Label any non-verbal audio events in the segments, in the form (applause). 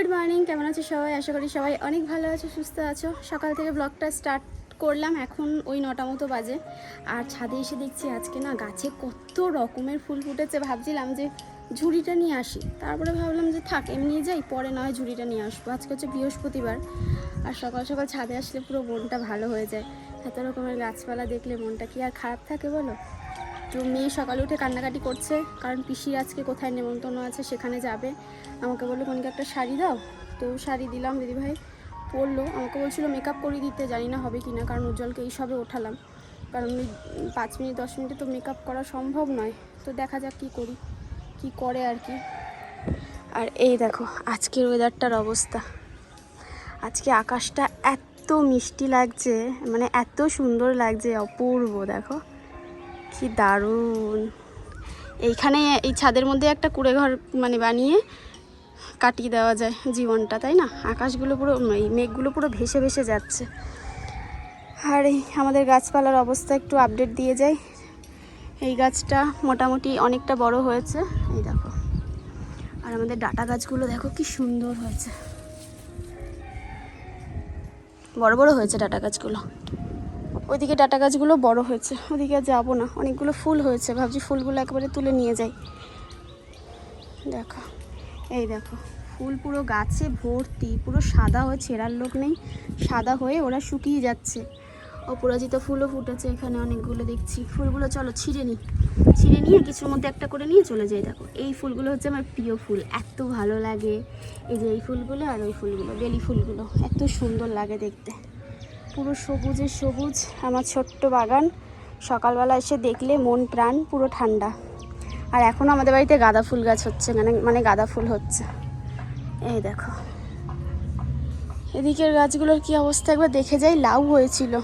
Good morning, কেমন আছো সবাই? আশা করি সবাই অনেক ভালো আছো, সুস্থ আছো। সকাল থেকে ব্লগটা স্টার্ট করলাম, এখন ওই নটা মতো বাজে। আর ছাদে এসে দেখছি আজকে না গাছে কত রকমের ফুল ফুটেছে, ভাবছিলাম যে ঝুড়িটা নিয়ে আসি। তারপরে ভাবলাম যে থাক, এমনি যাই, পরে নয় ঝুড়িটা নিয়ে আসব। আজকে হচ্ছে বৃহস্পতিবার, আর সকাল সকাল ছাদে আসলে পুরো মনটা ভালো হয়ে যায়। এত রকমের গাছপালা দেখলে মনটা কি আর খারাপ থাকে বলো? তো মেয়ে সকালে উঠে কান্নাকাটি করছে, কারণ পিসির আজকে কোথায় নেমন্তন্ন আছে সেখানে যাবে। আমাকে বলল কোনকে একটা শাড়ি দাও। তো শাড়ি দিলাম দিদিভাই। পরলো, আমাকে বলছিল, মেকআপ করিয়ে দিতে, জানি না হবে কি না কারণ উজ্জ্বলকে এই সবে ওঠালাম। কারণ ওই পাঁচ মিনিট, দশ মিনিটে তো মেকআপ করা সম্ভব নয়। তো দেখা যাক কী করি, কি করে আর কি। আর এই দেখো, আজকের ওয়েদারটার অবস্থা। আজকে আকাশটা এত মিষ্টি লাগছে মানে এত সুন্দর লাগছে, অপূর্ব, দেখো। কি দারুণ। এইখানে এই ছাদের মধ্যে একটা কুড়ে ঘর মানে বানিয়ে কাটিয়ে দেওয়া যায় জীবনটা, তাই না? আকাশগুলো পুরো, এই মেঘগুলো পুরো ভেসে ভেসে যাচ্ছে। আর এই আমাদের গাছপালার অবস্থা একটু আপডেট দিয়ে যাই। এই গাছটা মোটামুটি অনেকটা বড় হয়েছে। এই দেখো। আর আমাদের ডাটা গাছগুলো দেখো কি সুন্দর হয়েছে। বড় বড় হয়েছে ডাটা গাছগুলো। ওইদিকে ডাটা গাছগুলো বড় হয়েছে ওদিকে যাব না। অনেকগুলো ফুল হয়েছে, ভাবছি ফুলগুলো একেবারে তুলে নিয়ে যাই। দেখো। এই দেখো, ফুল পুরো গাছে ভর্তি, পুরো সাদা হয়ে ছেঁড়ার লোক নেই, সাদা হয়ে ওরা শুকিয়ে যাচ্ছে। অপরাজিতা ফুলও ফুটেছে এখানে অনেকগুলো দেখছি। ফুলগুলো চলো ছিঁড়ে নিই। ছিঁড়ে নিয়ে কিছুর মধ্যে একটা করে নিয়ে চলে যাই। দেখো, এই ফুলগুলো হচ্ছে আমার প্রিয় ফুল, এত ভালো লাগে। এই যে এই ফুলগুলো আর ওই ফুলগুলো, বেলি ফুলগুলো, এত সুন্দর লাগে দেখতে। পুরো সবুজে সবুজ, আমার ছোট্ট বাগান। সকালবেলা এসে দেখলে মন, প্রাণ পুরো ঠান্ডা। আর এখন আমাদের বাড়িতে গাঁদা ফুল গাছ হচ্ছে মানে মানে গাঁদা ফুল হচ্ছে। এই দেখো। এদিকের গাছগুলোর কি অবস্থা? একবার দেখে যাই, লাউ হয়েছিল।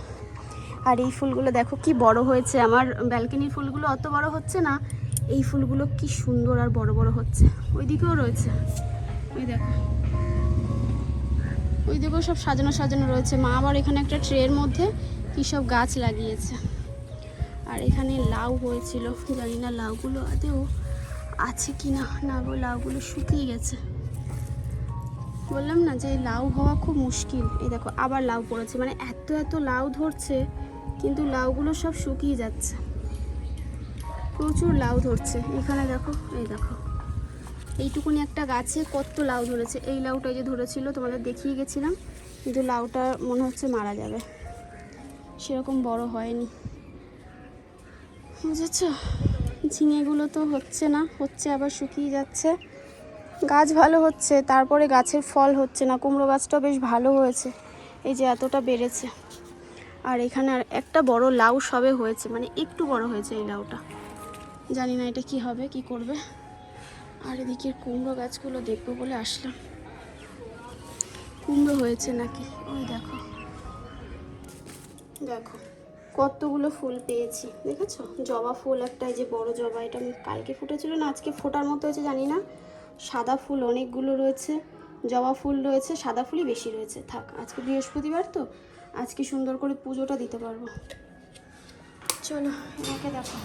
আর এই ফুলগুলো দেখো, কি বড় হয়েছে। আমার ব্যালকনির ফুলগুলো অত বড় হচ্ছে না, এই ফুলগুলো কি সুন্দর আর বড় বড় হচ্ছে। ওইদিকেও রয়েছে। ওই দেখো। ওই দিকেও সব সাজানো সাজানো রয়েছে। মা আবার এখানে একটা ট্রের মধ্যে কী সব গাছ লাগিয়েছে। আর এখানে লাউ হয়েছিল। জানি না লাউগুলো আদেও আছে কি না না গো, লাউগুলো শুকিয়ে গেছে। বললাম না যে লাউ হওয়া খুব মুশকিল। এই দেখো, আবার লাউ পড়েছে। মানে এত এত লাউ ধরছে, কিন্তু লাউগুলো সব শুকিয়ে যাচ্ছে। প্রচুর লাউ ধরছে। এখানে দেখো, এই দেখো। এইটুকুনি একটা গাছে কত লাউ ধরেছে। এই লাউটা যে ধরেছিল, তোমাদের দেখিয়ে গেছিলাম কিন্তু লাউটা মনে হচ্ছে মারা যাবে। সেরকম বড় হয়নি। বুঝেছ? ঝিঙেগুলো তো হচ্ছে না, হচ্ছে আবার শুকিয়ে যাচ্ছে। গাছ ভালো হচ্ছে, তারপরে গাছের ফল হচ্ছে না। কুমড়ো গাছটাও বেশ ভালো হয়েছে, এই যে এতটা বেড়েছে। আর এখানে আর একটা বড় লাউ সবে হয়েছে মানে একটু বড় হয়েছে এই লাউটা। জানি না এটা কি হবে, কি করবে। আর এদিকের কুমড়ো গাছগুলো দেখব বলে আসলাম। কুমড়ো হয়েছে নাকি? ওই দেখো। দেখো, কতগুলো ফুল পেয়েছি, দেখেছ? জবা ফুল একটা, এই যে বড় জবা, এটা আমি কালকে ফুটেছিল না, আজকে ফোটার মতো হয়েছে জানি না। সাদা ফুল অনেকগুলো রয়েছে, জবা ফুল রয়েছে, সাদা ফুলই বেশি রয়েছে। থাক, আজকে বৃহস্পতিবার তো, আজকে সুন্দর করে পুজোটা দিতে পারব। চলো আমাকে দেখো।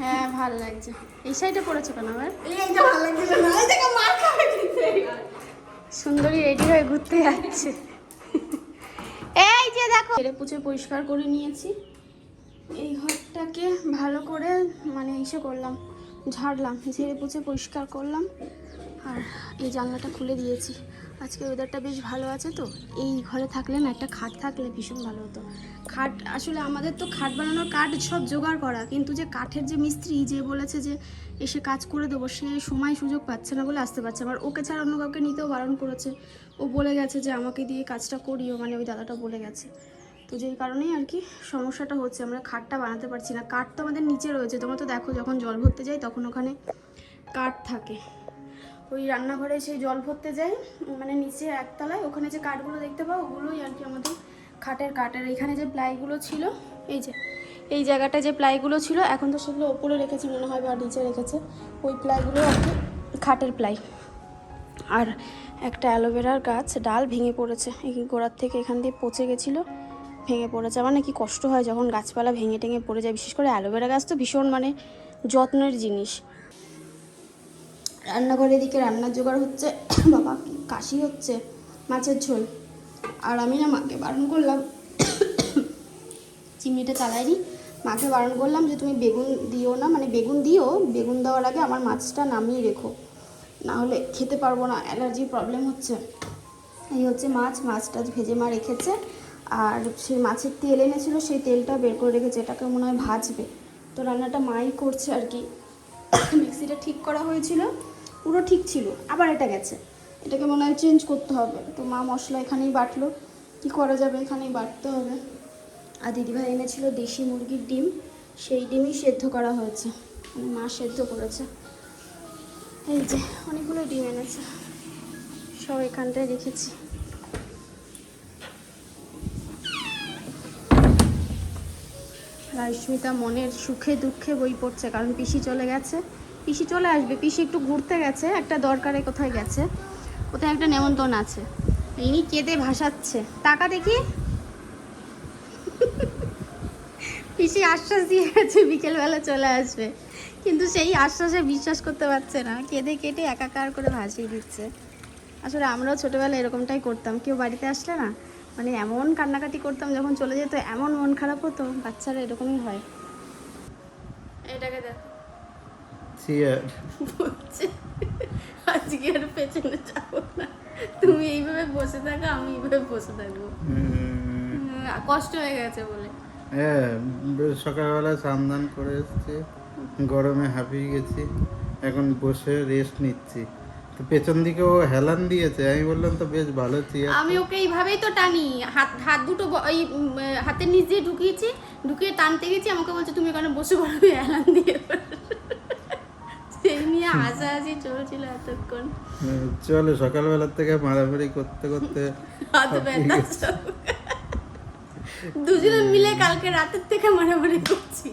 হ্যাঁ ভালো লাগছে। এই শাড়িটা পরেছো কেন আবার? সুন্দরী রেডি হয়ে ঘুরতে যাচ্ছে। এই যে দেখো এরে পুচে পরিষ্কার করে নিয়েছি। এই ঘরটাকে ভালো করে মানে ইসে করলাম ঝাড়লাম ঝেড়ে পুচে পরিষ্কার করলাম। আর এই জানলাটা খুলে দিয়েছি। আজকে ওয়েদারটা বেশ ভালো আছে তো। এই ঘরে থাকলে না একটা খাট থাকলে ভীষণ ভালো হতো। খাট, আসলে আমাদের তো খাট বানানোর কাঠ সব জোগাড় করা, কিন্তু যে কাঠের যে মিস্ত্রি যে বলেছে যে এসে কাজ করে দেবো, সে সময় সুযোগ পাচ্ছে না বলে আসতে পারছে আবার ওকে ছাড়া অন্য কাউকে নিতেও বারণ করেছে। ও বলে গেছে যে আমাকে দিয়ে কাজটা করিও মানে ওই দাদাটা বলে গেছে। তো যেই কারণেই আর কি সমস্যাটা হচ্ছে, আমরা খাটটা বানাতে পারছি না। কাঠ তো আমাদের নিচে রয়েছে, তোমরা তো দেখো যখন জল ভরতে যাই তখন ওখানে কাঠ থাকে। ওই রান্নাঘরে সেই জল ভরতে যাই মানে নিচে একতলায়, ওখানে যে কাঠগুলো দেখতে পাও, ওগুলোই আর কি আমাদের খাটের কাঠ আর এখানে যে প্লাইগুলো ছিল, এই যে, এই জায়গাটা যে প্লাইগুলো ছিল, এখন তো সেগুলো ওপরে রেখেছি, মনে হয় বা নিচে রেখেছে। ওই প্লাইগুলো আর কি, খাটের প্লাই। আর একটা অ্যালোভেরার গাছ, ডাল ভেঙে পড়েছে। এই গোড়ার থেকে এখান দিয়ে পচে গেছিল, ভেঙে পড়েছে। আমার নাকি কষ্ট হয় যখন গাছপালা ভেঙে টেঙে পড়ে যায়। বিশেষ করে অ্যালোভেরা গাছ তো ভীষণ মানে যত্নের জিনিস। রান্নাঘরের এদিকে রান্নার জোগাড় হচ্ছে, (coughs) বাবা, কাশি হচ্ছে, মাছের ঝোল। আর আমি না মাকে বারণ করলাম। চিমনিটা চালাইনি মাকে বারণ করলাম যে, তুমি বেগুন দিও না। মানে বেগুন দিও, বেগুন দেওয়ার আগে আমার মাছটা নামিয়ে রেখো। না হলে খেতে পারব না, অ্যালার্জির প্রবলেম হচ্ছে। এই হচ্ছে মাছ মাছটা ভেজে মা রেখেছে। আর সেই মাছের তেল এনেছিল, সেই তেলটা বের করে রেখেছে। এটাকে মনে হয় ভাজবে। তো রান্নাটা মাই করছে আর কি। মিক্সিটা ঠিক করা হয়েছিল, পুরো ঠিক ছিল, আবার এটা গেছে। এটাকে মনে হয় চেঞ্জ করতে হবে। তো মা মশলা এখানেই বাটলো। কি করা যাবে? এখানেই বাটতে হবে। আর দিদিভাই এনেছিল দেশি মুরগির ডিম। সেই ডিমই সেদ্ধ করা হয়েছে। মানে মা সেদ্ধ করেছে। এই যে, অনেকগুলো ডিম এনেছে। সব এখানটায় রেখেছি। রাইস্মিতা মনের সুখে দুঃখে বই পড়ছে, কারণ পিসি চলে গেছে। পিসি চলে আসবে। পিসি একটু ঘুরতে গেছে। একটা দরকারে কোথায় গেছে? কোথায় একটা নেমন্তন্ন আছে। ইনি কেঁদে ভাসাচ্ছে। টাকা দেখি? পিসি আশ্বাস দিয়ে গেছে বিকেলবেলা চলে আসবে। কিন্তু সেই আশ্বাসে বিশ্বাস করতে পারছে না। কেঁদে কেটে একাকার করে ভাসিয়ে দিচ্ছে। আসলে আমরাও ছোটোবেলায় এরকমটাই করতাম। কেউ বাড়িতে আসলে না মানে এমন কান্নাকাটি করতাম যখন চলে যেত এমন মন খারাপ হতো বাচ্চারা এরকমই হয়। এটাকে দেখ। বলছে। আজকে আর পেছনে যাব না। তুমি এইভাবে বসে থাকো আমি এইভাবে বসে থাকব। কষ্ট হয়ে গেছে বলে। হ্যাঁ সকালবেলা স্নান করে এসেছি গরমে হাঁপিয়ে গেছি এখন বসে রেস্ট নিচ্ছি। তো পেছন দিকে ও হেলান দিয়েছে আমি বললাম তো বেশ ভালো চেয়ার আমি ওকে এইভাবেই তো টানি হাত হাত দুটো ওই হাতের নিচ দিয়ে ঢুকিয়েছি ঢুকিয়ে টানতে গেছি আমাকে বলছে তুমি ওখানে বসে আমি অ্যালান দিয়ে সেই নিয়ে হাসাহাসি চলছিল এতক্ষণ। চলো সকালবেলার থেকে মারামারি করতে করতে। (laughs) দুজনে মিলে কালকে রাতের থেকে মারামারি করছি।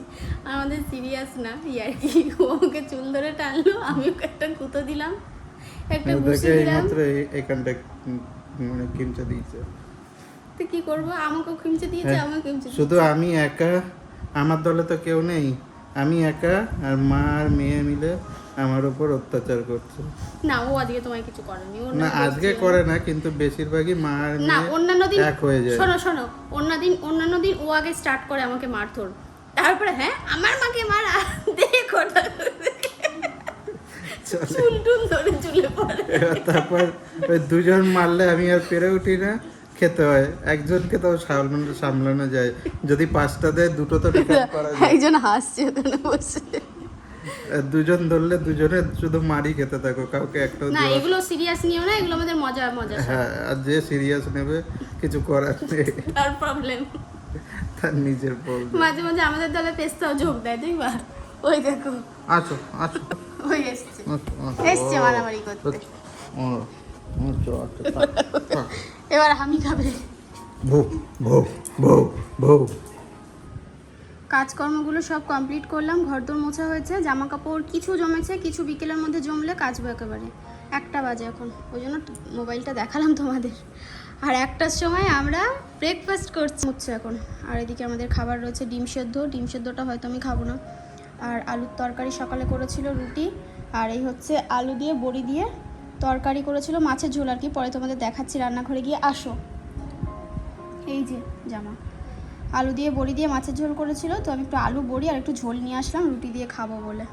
আমাদের সিরিয়াস না ইয়ার কি। ও আমাকে চুল ধরে টানলো আমি ওকে একটা কুতো দিলাম একটা ঘুষি দিলাম। এখানটা মানে কিমচে দিয়েছে। তো কি করব? আমাকেও খিমচে দিয়েছে হ্যাঁ, আমাকে খিমচে শুধু আমি একা আমার দলে তো কেউ নেই। আমি একা আর মা আর মেয়ে মিলে আমার উপর অত্যাচার করছে। না ও আজকে তোমায় কিছু করেনি। ও না আজকে করে না কিন্তু বেশিরভাগই মা আর না অন্যান্য দিন এক হয়ে যায়। শোনো শোনো অন্য দিন অন্যান্য দিন ও আগে স্টার্ট করে আমাকে মারধর। তারপরে হ্যাঁ আমার মাকে মারা। দেখো চলে। টুল ধরে চুলে পড়ে। তারপর ওই দুজন মারলে আমি আর পেরে উঠি না। খেতে হয়। একজনকে তো সামলানো সামলানো যায়। যদি পাঁচটা দেয় দুটো তো করা যায়। একজন হাসছে ওখানে বসে। দুজন ধরলে দুজনে শুধু মারি খেতে থাকো কাউকে একটাও না এগুলো সিরিয়াস নিও না এগুলো আমাদের মজা মজা। হ্যাঁ আর যে সিরিয়াস নেবে কিছু করার নেই। তার প্রবলেম তার নিজের বল মাঝে মাঝে আমাদের দলে পেস্তাও যোগ দেয় দেখবা ওই দেখো। আসো আসো ওই এসছে। এসছে মারামারি করতে। ও, আচ্ছা, থাক। এবার আমি খাবে। কাজকর্মগুলো সব কমপ্লিট করলাম ঘরদোর মোছা হয়েছে জামা কাপড় কিছু জমেছে কিছু বিকেলের মধ্যে জমলে কাচবো একেবারে। একটা বাজে এখন ওই জন্য মোবাইলটা দেখালাম তোমাদের। আর একটার সময় আমরা ব্রেকফাস্ট করছি হচ্ছে এখন। আর এদিকে আমাদের খাবার রয়েছে ডিম সেদ্ধ ডিম সেদ্ধটা হয়তো আমি খাব না। আর আলুর তরকারি সকালে করেছিল রুটি আর এই হচ্ছে আলু দিয়ে বড়ি দিয়ে তরকারি করেছিল, মাছের ঝোল আর কি। পরে তোমাদের দেখাচ্ছি রান্নাঘরে গিয়ে। আসো। এই যে জামা। আলু দিয়ে বড়ি দিয়ে মাছের ঝোল করেছিল, তো আমি একটু আলু, বড়ি আর একটু ঝোল নিয়ে আসলাম, রুটি দিয়ে খাব বলে।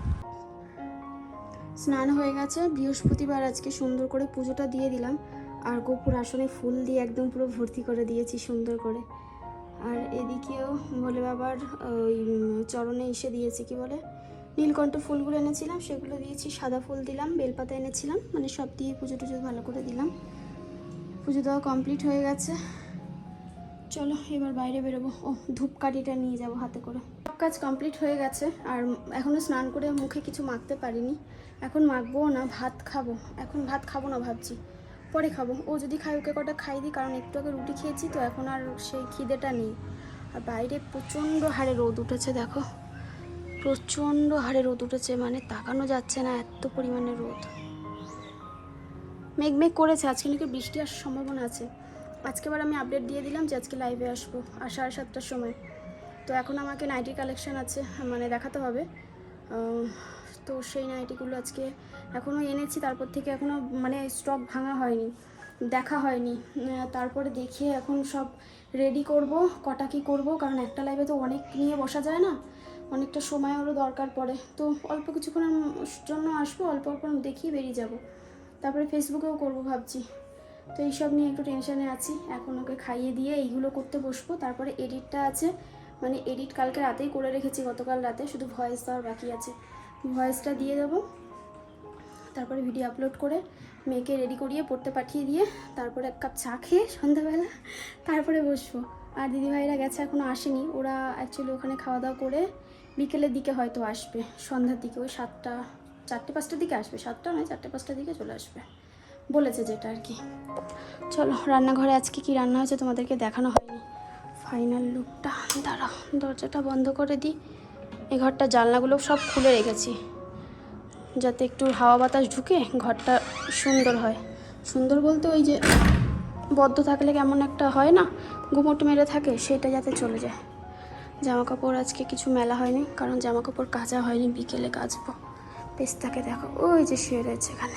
স্নান হয়ে গেছে, বৃহস্পতিবার আজকে সুন্দর করে পুজোটা দিয়ে দিলাম। আর গোপুর আসনে ফুল দিয়ে একদম পুরো ভর্তি করে দিয়েছি সুন্দর করে। আর এদিকেও ভোলে বাবার, ওই চরণে এসে দিয়েছি, কি বলে? নীলকণ্ঠ ফুলগুলো এনেছিলাম, সেগুলো দিয়েছি, সাদা ফুল দিলাম, বেলপাতা এনেছিলাম মানে সব দিয়ে পুজো টুজো ভালো করে দিলাম। পুজো দেওয়া কমপ্লিট হয়ে গেছে। চলো, এবার বাইরে বেরোবো। ও ধূপকাঠিটা নিয়ে যাব হাতে করে। সব কাজ কমপ্লিট হয়ে গেছে, আর এখনও স্নান করে মুখে কিছু মাখতে পারিনি। এখন মাখবো না, ভাত খাব। এখন ভাত খাব না ভাবছি। পরে খাব। ও যদি খাই ওকে কটা খাই দিই, কারণ একটু আগে রুটি খেয়েছি, তো এখন আর সেই খিদেটা নেই। আর বাইরে প্রচণ্ড হারে রোদ উঠেছে, দেখো। প্রচণ্ড হারে রোদ উঠেছে মানে তাকানো যাচ্ছে না, এত পরিমাণে রোদ। মেঘ মেঘ করেছে, আজকে নাকি বৃষ্টি আসার সম্ভাবনা আছে। আজকে আবার আমি আপডেট দিয়ে দিলাম যে আজকে লাইভে আসব, আর সাড়ে সাতটার সময়। তো এখন আমাকে নাইটি কালেকশান আছে মানে দেখাতে হবে। তো সেই নাইটিগুলো আজকে এখনও এনেছি, তারপর থেকে এখনও মানে স্টক ভাঙা হয়নি, দেখা হয়নি। তারপরে দেখিয়ে এখন সব রেডি করব, কটা কি করব, কারণ একটা লাইভে তো অনেক নিয়ে বসা যায় না। অনেকটা সময়রও দরকার পড়ে। তো অল্প কিছুক্ষণের জন্য আসব, অল্প অল্প দেখিয়ে বেরিয়ে যাব। তারপরে ফেসবুকেও করব ভাবছি। তো এইসব নিয়ে একটু টেনশানে আছি। এখন ওকে খাইয়ে দিয়ে এইগুলো করতে বসবো। তারপরে এডিটটা আছে। মানে এডিট কালকে রাতেই করে রেখেছি, গতকাল রাতে। শুধু ভয়েস দেওয়ার বাকি আছে। ভয়েসটা দিয়ে দেবো। তারপরে ভিডিও আপলোড করে মেয়েকে রেডি করিয়ে পড়তে পাঠিয়ে দিয়ে তারপরে এক কাপ চা খেয়ে সন্ধ্যাবেলা তারপরে বসবো। আর দিদিভাইরা গেছে এখনও আসেনি। ওরা অ্যাকচুয়ালি ওখানে খাওয়া দাওয়া করে বিকেলের দিকে হয়তো আসবে, সন্ধ্যার দিকে, ওই সাতটা, চারটে, পাঁচটার দিকে আসবে। সাতটা নয়, চারটে, পাঁচটার দিকে চলে আসবে। বলেছে যেটা আর কি। চলো, রান্নাঘরে আজকে কি রান্না হয়েছে তোমাদেরকে দেখানো হয়নি। ফাইনাল লুকটা দাঁড়াও দরজাটা বন্ধ করে দিই। এই ঘরটা জানলাগুলো সব খুলে রেখেছি। যাতে একটু হাওয়া বাতাস ঢুকে ঘরটা সুন্দর হয়। সুন্দর বলতে ওই যে বদ্ধ থাকলে কেমন একটা হয় না? গুমোট মেরে থাকে সেটা যাতে চলে যায়। জামা কাপড় আজকে কিছু মেলা হয়নি, কারণ জামা কাপড় কাচা হয়নি, বিকেলে কাচবো। পেস্তাকে দেখো, ওই যে শুয়ে রয়েছে এখানে।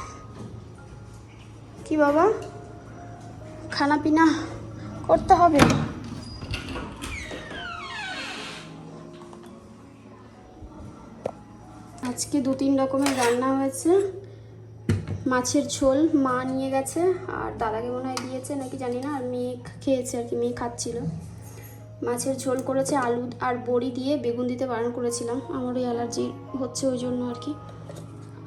কি বাবা? খানা পিনা করতে হবে? আজকে দু তিন রকমের রান্না হয়েছে। মাছের ঝোল মা নিয়ে গেছে, আর দাদাকে মনে হয় দিয়েছে, নাকি জানি না, আর মেয়ে খেয়েছে আর কি, মেয়ে খাচ্ছিল। মাছের ঝোল করেছে আলু আর বড়ি দিয়ে বেগুন দিতে বারণ করেছিলাম আমার ওই অ্যালার্জি হচ্ছে ওই জন্য আর কি।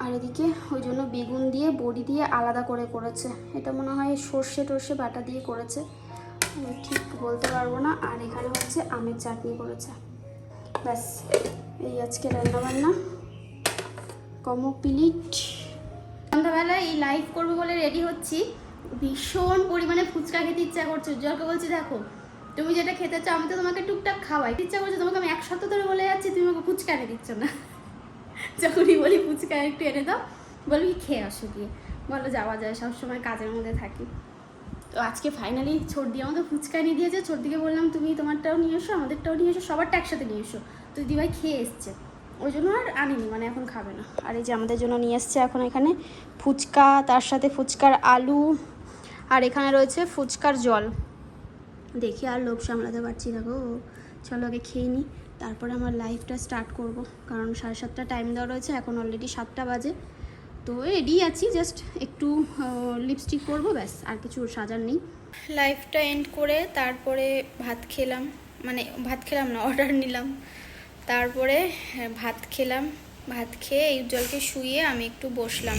আর এদিকে ওই জন্য বেগুন দিয়ে বড়ি দিয়ে আলাদা করে করেছে, এটা মনে হয় সর্ষে টর্ষে বাটা দিয়ে করেছে, আমি ঠিক বলতে পারব না, আর এখানে হচ্ছে আমের চাটনি করেছে। ব্যাস, এই আজকে রান্না বান্না কমপ্লিট। সন্ধ্যাবেলায় এই লাইভ করব বলে রেডি হচ্ছি। ভীষণ পরিমাণে ফুচকা খেতে ইচ্ছা করছে। উজ্জ্বলকে বলছি, দেখো, তুমি যেটা খেতে চাও, আমি তো তোমাকে টুকটাক খাওয়াই। ইচ্ছা করছে তোমাকে আমি এক সপ্তাহ ধরে বলে যাচ্ছি, তুমি আমাকে ফুচকা এনে দিচ্ছ না। (laughs) যখনই বলি ফুচকা একটু এনে দাও, বলবি, খেয়ে আসো গিয়ে। বলো, যাওয়া যায়, সবসময় কাজের মধ্যে থাকি। তো আজকে ফাইনালি ছর্দি আমাকে ফুচকা এনে দিয়েছে। ছর্দিকে বললাম, তুমি তোমারটাও নিয়ে এসো, আমাদেরটাও নিয়ে এসো, সবারটা একসাথে নিয়ে এসো। তো দিদিভাই খেয়ে এসছে। ওই জন্য আর আনিনি মানে এখন খাবে না। আর এই যে আমাদের জন্য নিয়ে এসছে এখন এখানে ফুচকা, তার সাথে ফুচকার আলু, আর এখানে রয়েছে ফুচকার জল। দেখি আর লোভ সামলাতে পারছি না গো। চলো আগে খেয়ে নিই তারপরে আমার লাইফটা স্টার্ট করব। কারণ সাড়ে সাতটা টাইম দেওয়া রয়েছে, এখন অলরেডি সাতটা বাজে। তো রেডি আছি জাস্ট একটু লিপস্টিক করব ব্যাস, আর কিছু সাজার নেই। লাইফটা এন্ড করে তারপরে ভাত খেলাম। মানে ভাত খেলাম না অর্ডার নিলাম। তারপরে হ্যাঁ, ভাত খেলাম। ভাত খেয়ে এই জলকে শুয়ে আমি একটু বসলাম।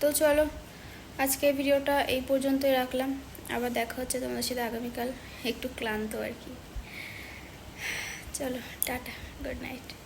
তো চলো আজকে ভিডিওটা এই পর্যন্তই রাখলাম। আবার দেখা হচ্ছে তোমাদের সাথে আগামীকাল। একটু ক্লান্ত আর কি। চলো টাটা গুড নাইট।